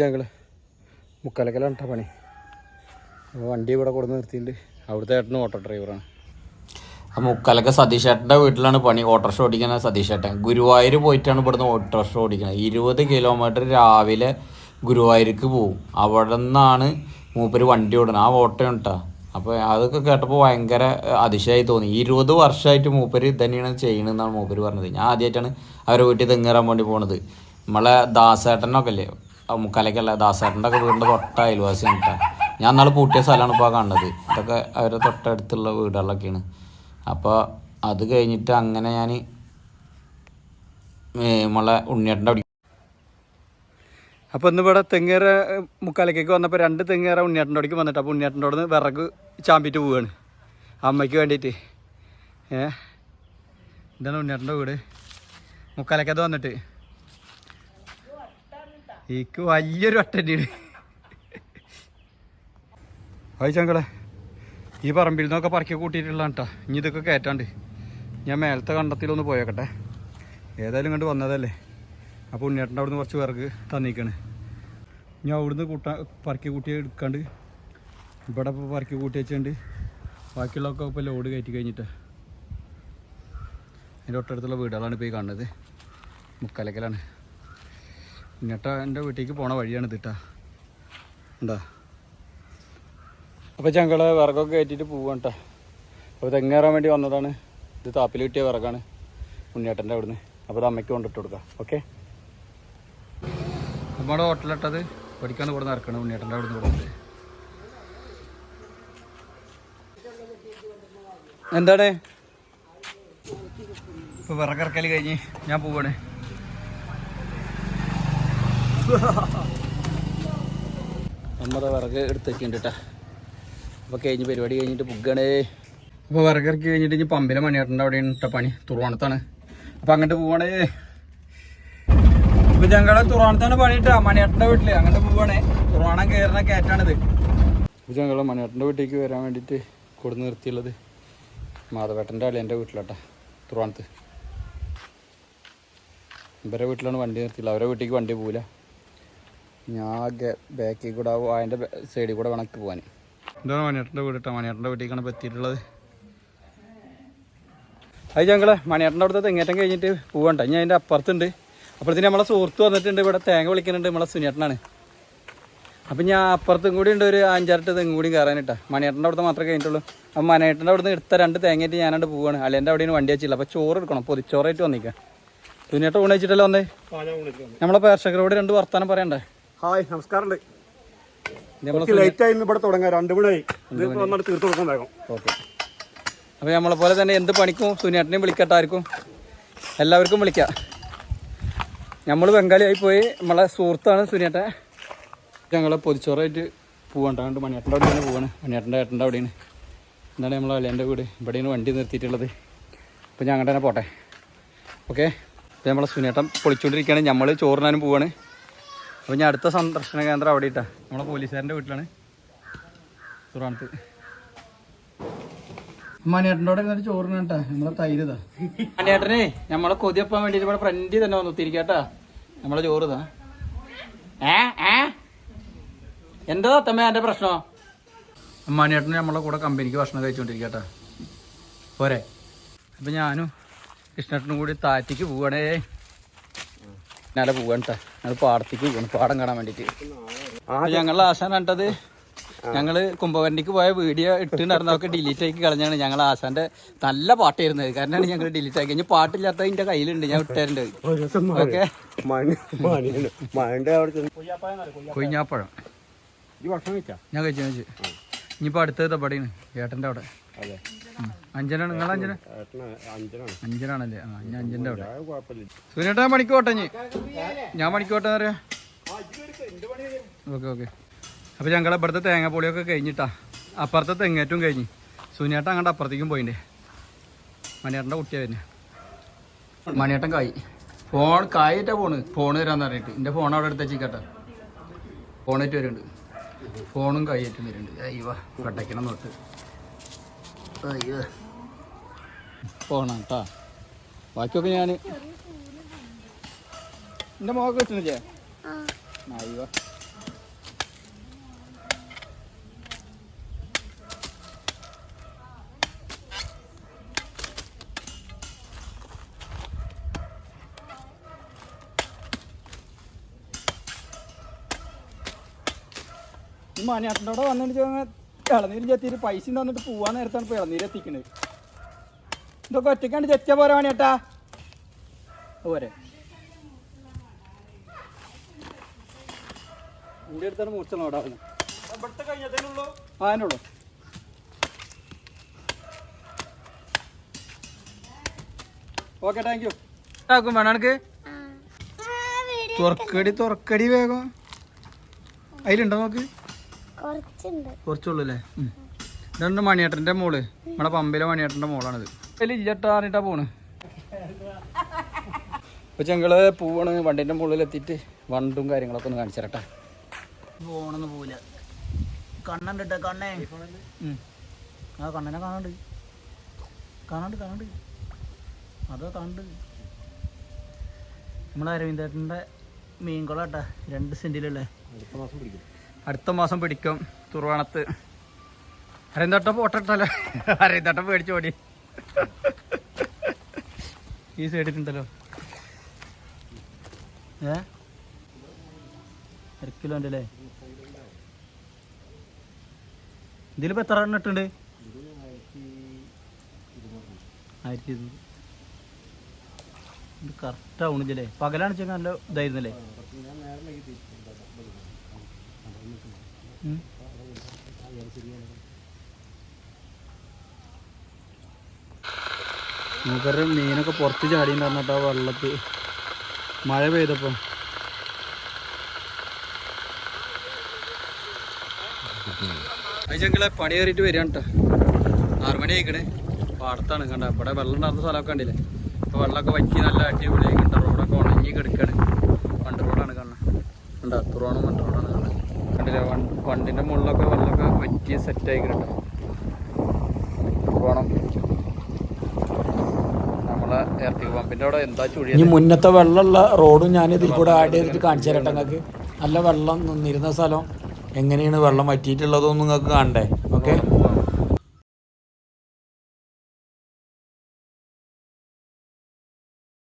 ഞങ്ങൾ മുക്കാലക്കലാണ് കേട്ടോ പണി. അപ്പോൾ വണ്ടി ഇവിടെ കൊടുന്ന് നിർത്തിയിട്ടുണ്ട്. അവിടുത്തെ ഏട്ടനും ഓട്ടോ ഡ്രൈവറാണ് ആ മുക്കാലൊക്കെ സതീഷ് ഏട്ടന്റെ വീട്ടിലാണ് പണി. ഓട്ടോറിക്ഷ ഓടിക്കുന്ന സതീഷ് ഏട്ടൻ. ഗുരുവായൂർ പോയിട്ടാണ് ഇവിടുന്ന് ഓട്ടോറിക്ഷ ഓടിക്കുന്നത് ഇരുപത് കിലോമീറ്റർ രാവിലെ ഗുരുവായൂർക്ക് പോവും. അവിടെ നിന്നാണ് മൂപ്പര് വണ്ടി ഓടുന്നത്. ആ ഓട്ടോ ഉണ്ടാ അപ്പോൾ അതൊക്കെ കേട്ടപ്പോൾ ഭയങ്കര അതിശയമായി തോന്നി. ഇരുപത് വർഷമായിട്ട് മൂപ്പര് തന്നെയാണ് ചെയ്യണമെന്നാണ് മൂപ്പര് പറഞ്ഞത്. ഞാൻ ആദ്യമായിട്ടാണ് അവരെ വീട്ടിൽ തെങ്ങേറാൻ വേണ്ടി പോണത്. നമ്മളെ ദാസേട്ടനൊക്കെ അല്ലേ മുക്കാലേക്കല്ല ദാസേട്ടന്റെ ഒക്കെ വീടിന്റെ തൊട്ട അയൽവാസിയാണ് കേട്ടോ ഞാൻ നാളെ പൂട്ടിയ സ്ഥലമാണ് ഇപ്പോൾ കണ്ടത് ഇതൊക്കെ അവരുടെ തൊട്ടടുത്തുള്ള വീടുകളിലൊക്കെയാണ്. അപ്പോൾ അത് കഴിഞ്ഞിട്ട് അങ്ങനെ ഞാൻ നമ്മളെ ഉണ്ണിയേട്ടന്റെ അവിടെ അപ്പോൾ ഇന്ന് ഇവിടെ തെങ്ങേറ മുക്കാലക്കേക്ക് വന്നപ്പോൾ രണ്ട് തെങ്ങേറ ഉണ്ണിയേട്ടന്റെ അവിടേക്ക് വന്നിട്ട് അപ്പോൾ ഉണ്ണിയേട്ടന്റെ അവിടെ നിന്ന് വിറക് ചാമ്പിട്ട് പോവുകയാണ് അമ്മയ്ക്ക് വേണ്ടിയിട്ട്. ഏ? ഇതാണ് ഉണ്ണിയേട്ടന്റെ വീട്. മുക്കാലേക്കത് വന്നിട്ട്. ഈക്ക് വലിയൊരു ഒട്ടന്റെയാണ് ഹായ് ചങ്കളെ. ഈ പറമ്പിൽ നിന്നൊക്കെ പറക്കി കൂട്ടിയിട്ടുള്ളതാണ് കേട്ടോ ഇനി ഇതൊക്കെ കയറ്റാണ്ട്. ഞാൻ മേലത്തെ കണ്ടത്തിലൊന്ന് പോയേക്കട്ടെ. ഏതായാലും കണ്ട് വന്നതല്ലേ. അപ്പോൾ ഉണ്ണിയേട്ടന്റെ അവിടുന്ന് കുറച്ച് വിറക് തന്നിക്കാണ്. ഞാൻ അവിടുന്ന് കൂട്ടാ പറക്കി കൂട്ടി എടുക്കാണ്ട് ഇവിടെ ഇപ്പോൾ പറക്കി കൂട്ടി വെച്ചുകൊണ്ട് ബാക്കിയുള്ളതൊക്കെ ഇപ്പോൾ ലോഡ് കയറ്റി കഴിഞ്ഞിട്ട്. അതിന്റെ തൊട്ടടുത്തുള്ള വീടുകളാണ് ഇപ്പോൾ ഈ കാണുന്നത്. മുക്കാലക്കലാണ്. ഉണ്ണിയേട്ട എന്റെ വീട്ടിലേക്ക് പോണ വഴിയാണ് ഇതിട്ടാ ഉണ്ടാ? അപ്പോൾ ഞങ്ങൾ വിറകൊക്കെ കയറ്റിയിട്ട് പോവാണ് കേട്ടോ അപ്പോൾ തെങ്ങേറാൻ വേണ്ടി വന്നതാണ്? ഇത് താപ്പിൽ കിട്ടിയ വിറകാണ് ഉണ്ണിയേട്ടന്റെ അവിടുന്ന്. അപ്പോൾ ഇത് അമ്മയ്ക്ക് കൊണ്ടിട്ട് കൊടുക്കാം. ഓക്കെ? നമ്മുടെ ഹോട്ടലിട്ടത് പഠിക്കാൻ ഇവിടെ നിന്ന് ഇറക്കണം ഉണ്ണിയേട്ടന്റെ അവിടുന്ന് കൊടുക്കുന്നത് എന്താണ്? ഇപ്പൊ വിറകിറക്കൽ കഴിഞ്ഞ് ഞാൻ പോവാണ്. നമ്മുടെ വിറക് എടുത്തേക്കുണ്ട് അപ്പൊ അപ്പോൾ കഴിഞ്ഞ് പരിപാടി കഴിഞ്ഞിട്ട് പുഗ്ഗണേ അപ്പോൾ വിറകിറക്കി കഴിഞ്ഞിട്ട് ഇനി പമ്പിലെ മണിയേട്ടന്റെ അവിടെയാണ് ഇട്ട പണി. തുറവണത്താണ്. അപ്പോൾ അങ്ങോട്ട് പോവാണേ. ഇപ്പൊ ഞങ്ങളെ തുറാണത്താണ് പണിയിട്ടാ മണിയേട്ടന്റെ വീട്ടിൽ അങ്ങോട്ട് പോവണേ. തുറാണം കയറുന്ന കയറ്റാണിത്. ഇപ്പൊ ഞങ്ങളെ മണിയേട്ടന്റെ വീട്ടിലേക്ക് വരാൻ വേണ്ടിട്ട് കൊടുന്ന് നിർത്തിയുള്ളത് മാധവേട്ടന്റെ മാധവേട്ടന്റെ അളിയന്റെ വീട്ടിലാട്ടാ തുറവാണത്ത്. ഇവരെ വീട്ടിലാണ് വണ്ടി നിർത്തിയില്ല അവരെ വീട്ടിലേക്ക് വണ്ടി പോവില്ല. ഞാൻ ബാക്കിൽ കൂടെ അതിന്റെ സൈഡിൽ കൂടെ കണക്ക് പോകാൻ എന്താണ് മണിയേട്ടന്റെ വീട് കേട്ടോ മണിയേട്ടന്റെ വീട്ടിലേക്കാണ് എത്തിയിട്ടുള്ളത് അത് ഞങ്ങളെ മണിയേട്ടന്റെ അവിടുത്തെ തെങ്ങേറ്റം കഴിഞ്ഞിട്ട് പോകണ്ട ഞാൻ അതിന്റെ അപ്പുറത്തുണ്ട്. അപ്പുറത്തിന് നമ്മളെ സുഹൃത്ത് വന്നിട്ടുണ്ട്. ഇവിടെ തേങ്ങ വിളിക്കുന്നുണ്ട് നമ്മളെ സുനേട്ടനാണ്. അപ്പം ഞാൻ അപ്പുറത്തും കൂടി ഉണ്ട് ഒരു അഞ്ചാറ് തെങ്ങും കൂടി കയറാനിട്ടാ മണിയേട്ടന്റെ അവിടുത്തെ മാത്രമേ കഴിഞ്ഞിട്ടുള്ളൂ. അപ്പം മണിയേട്ടന്റെ അവിടുന്ന് എടുത്ത രണ്ട് തേങ്ങയായിട്ട് ഞാനവിടെ പോവാണ്. അല്ലെ അവിടെയാണ് വണ്ടി വെച്ചില്ല അപ്പോൾ ചോറ് എടുക്കണം. പൊതിച്ചോറായിട്ട് വന്നിക്കാം സുനിയേട്ട ഊണ് വെച്ചിട്ടല്ലോ വന്നേ? നമ്മളെ പേർഷകരോട് രണ്ട് വർത്താനം പറയണ്ടേ? ഹായ് നമസ്കാരമുണ്ട്. ലേറ്റ് ആയി ഇവിടെ തുടങ്ങാം. രണ്ട് മണിയായി ഇത് വന്നിട്ട് തീർത്ത് കൊടുക്കാൻ വേഗം. ഓക്കെ. അപ്പോൾ നമ്മളെ പോലെ തന്നെ എന്ത് പണിക്കും സുനിയേട്ടനെയും വിളിക്കട്ടായിരിക്കും എല്ലാവർക്കും വിളിക്കാം. നമ്മൾ ബംഗാളിയായി പോയി. നമ്മളെ സുഹൃത്താണ് സുനിയേട്ടൻ. ഞങ്ങളെ പൊതിച്ചോറായിട്ട് പോകണ്ടാണ്ട് മണിയേട്ടന്റെ അവിടെ തന്നെ പോവാണ്. മണിയേട്ടന്റെ ഏട്ടന്റെ അവിടെയാണ്. എന്താണ് നമ്മളെ അല്ലേന്റെ വീട്. ഇവിടെയാണ് വണ്ടി നിർത്തിയിട്ടുള്ളത്. അപ്പോൾ ഞങ്ങളുടെ തന്നെ പോട്ടെ. ഓക്കെ. അപ്പോൾ നമ്മളെ സുനിയേട്ടൻ പൊളിച്ചുകൊണ്ടിരിക്കുകയാണ് നമ്മൾ ചോറിനാനും പോവാണ്. അപ്പോൾ ഞാൻ അടുത്ത സന്ദർശന കേന്ദ്രം അവിടെ ഇട്ടാ. നമ്മളെ പോലീസുകാരന്റെ വീട്ടിലാണ്. തുറാണത്ത് മണിയേട്ടനോട് എന്നിട്ട് ചോറിന് കേട്ടാ നമ്മളെ തൈര് ഇതാ. മണിയേട്ടനെ നമ്മളെ കൊതിയപ്പാൻ വേണ്ടിട്ട് ഇവിടെ ഫ്രണ്ടിൽ തന്നെ വന്നു. തിരിക്കട്ടാ. നമ്മളെ ചോറ് ഇതാ. ഏ ഏ? എന്താ തമ്മ എന്റെ പ്രശ്നം? മണിയേട്ടന് നമ്മളെ കൂടെ കമ്പനിക്ക് ഭക്ഷണം കഴിച്ചുകൊണ്ടിരിക്കട്ടാ പോരെ. അപ്പൊ ഞാനും കൃഷ്ണേട്ടനും കൂടി താറ്റിക്ക് പോവാണേ. ഞാനെ പോവാണ് ഞങ്ങൾ പാടത്തേക്ക് പോവാണ് പാടം കാണാൻ വേണ്ടിട്ട്. ഞങ്ങളുടെ ആശാൻ കണ്ടത് ഞങ്ങൾ കുംഭകരണിക്ക് പോയ വീഡിയോ ഇട്ട് നടന്നതൊക്കെ ഡിലീറ്റ് ആക്കി കളഞ്ഞാണ് ഞങ്ങൾ ആശാന്റെ നല്ല പാട്ടായിരുന്നത് കാരണമാണ് ഞങ്ങൾ ഡിലീറ്റ് ആക്കി. കഴിഞ്ഞാൽ പാട്ടില്ലാത്ത എന്റെ കയ്യിലുണ്ട്. ഞാൻ ഇട്ടേരുണ്ട് ഓക്കെ? കൊയ്ഞ്ഞാപ്പഴം ഞാൻ കഴിച്ചു കഴിച്ചു. ഇനിയിപ്പോ അടുത്തത് പടിയാണ് ഏട്ടന്റെ അവിടെ. അഞ്ചനാണ് നിങ്ങൾ അഞ്ചന അഞ്ചനാണല്ലേ ആ ഞാൻ അഞ്ചന്റെ അവിടെ. അത് കുഴപ്പമില്ല. സുനേട്ടാ മണിക്ക് പോട്ടെ ഇനി. ഞാൻ മണിക്ക് പോട്ടെ പറയാ? Okay okay. അപ്പോൾ ഞങ്ങൾ ഇവിടുത്തെ തേങ്ങാപ്പൊളിയൊക്കെ കഴിഞ്ഞിട്ടാ. അപ്പുറത്തെ തെങ്ങേറ്റവും കഴിഞ്ഞ്. സുനിയേട്ടൻ അങ്ങോട്ട് അപ്പുറത്തേക്കും പോയിണ്ടേ. മണിയേട്ടന്റെ കുട്ടിയാ തന്നെ മണിയേട്ടൻ കായി. ഫോൺ കായിട്ടാ ഫോണ് ഫോൺ തരാന്ന് പറഞ്ഞിട്ട്. എന്റെ ഫോൺ അവിടെ എടുത്ത് വെച്ചിക്കട്ടെ ഫോണായിട്ട് വരുന്നുണ്ട്. ഫോണും കൈയേറ്റും വരുന്നുണ്ട്. അയ്യോ വെട്ടയ്ക്കണം തൊട്ട് അയ്യോ ഫോണാ കേട്ടാ ബാക്കിയൊക്കെ ഞാൻ എന്റെ മുഖമൊക്കെ കിട്ടുന്നില്ലേ അയ്യോ മണിയാട്ടന്റെ അവിടെ വന്നിട്ട് ചോദിച്ചാൽ ഇളനീര് ചെത്തിയിട്ട് പൈസ തന്നിട്ട് പോവാൻ നേരത്താണ് ഇപ്പോൾ ഇളനീര് എത്തിക്കുന്നത് ഇതൊക്കെ ഒറ്റയ്ക്കാണ് ചെത്തിയ പോരാ മണിയേട്ടാ പോരെ എന്റെ അടുത്താണ് മൂർച്ചണം അവിടെ അതിനുള്ളൂ ഓക്കെ താങ്ക് യു ആക്കും വേണം എനിക്ക് തുറക്കടി തുറക്കടി വേഗം അതിലുണ്ടോ നോക്ക് കുറച്ചുള്ളൂ അല്ലേ. ഇതുണ്ട് മണിയേട്ടന്റെ മോൾ? നമ്മുടെ പമ്പിലെ മണിയേട്ടന്റെ മോളാണിത്. അതിൽ ഇല്ലട്ടാറിട്ടാ പോണ്. ഇപ്പൊ ഞങ്ങൾ പോവാണ് വണ്ടിന്റെ മുകളിൽ എത്തിയിട്ട് വണ്ടും കാര്യങ്ങളൊക്കെ ഒന്ന് കാണിച്ചു തരട്ടെ. പോണെന്ന് പോവില്ല. കണ്ണുണ്ട് കണ്ണേ. ആ കണ്ണനെ കാണണ്ട്. കാണണ്ട് കാണണ്ട്. അതോ കാണണ്ട് നമ്മളെ അരവിന്ദേട്ടന്റെ മീൻകുളട്ടാ. രണ്ട് സെന്റിലല്ലേ അടുത്ത മാസം പിടിക്കും. അടുത്ത മാസം പിടിക്കും തുറവാണത്ത്. അരന്തട്ട പോട്ടല്ലേ അരന്തട്ട പേടിച്ചോടി ഈ സൈഡിലുണ്ടല്ലോ ഏ? അര കിലോ ഉണ്ട് അല്ലേ ഇതിലിപ്പോ എത്ര എണ്ണം ഇട്ടുണ്ട് ആയിരത്തി ഇരുന്നൂറ്. ഇത് കറക്റ്റ് ആവണില്ലേ പകലാണ് വെച്ചാൽ നല്ല ഇതായിരുന്നല്ലേ? നമുക്കറിയാം മീനൊക്കെ പുറത്ത് ചാടി ചാടിയിട്ടുണ്ടായിരുന്നട്ടോ വെള്ളത്തിൽ. മഴ പെയ്തപ്പോൾ അയച്ചെങ്കിലെ പണി കയറിയിട്ട് വരികയാണ് കേട്ടോ ആറ് മണി ആയിക്കണേ. പാടത്താണ് കണ്ട ഇവിടെ വെള്ളം നടന്ന സ്ഥലമൊക്കെ കണ്ടില്ലേ? ഇപ്പോൾ വെള്ളമൊക്കെ വറ്റി നല്ല അടിപൊളിയായി. കണ്ട റോഡൊക്കെ ഉണങ്ങി കിടക്കാണ്. പണ്ട് റോഡാണ് കാണുന്നത് കണ്ട തുറവണം വണ്ട് റോഡാണ് കാണുന്നത് കണ്ടില്ലേ വൺ വണ്ടിന്റെ മുകളിലൊക്കെ വെള്ളമൊക്കെ വറ്റി സെറ്റായി കേട്ടോ പോണം. നമ്മളെ അവിടെ എന്താ മുന്നത്തെ വെള്ളമുള്ള റോഡും ഞാൻ ഇതിൽ കൂടെ ആഡ് ചെയ്തിട്ട് കാണിച്ചു തരട്ടെ നിങ്ങൾക്ക്. നല്ല വെള്ളം നിന്നിരുന്ന സ്ഥലം. എങ്ങനെയാണ് വെള്ളം വറ്റിയിട്ടുള്ളതൊന്നും നിങ്ങൾക്ക് കാണണ്ടേ? ഓക്കെ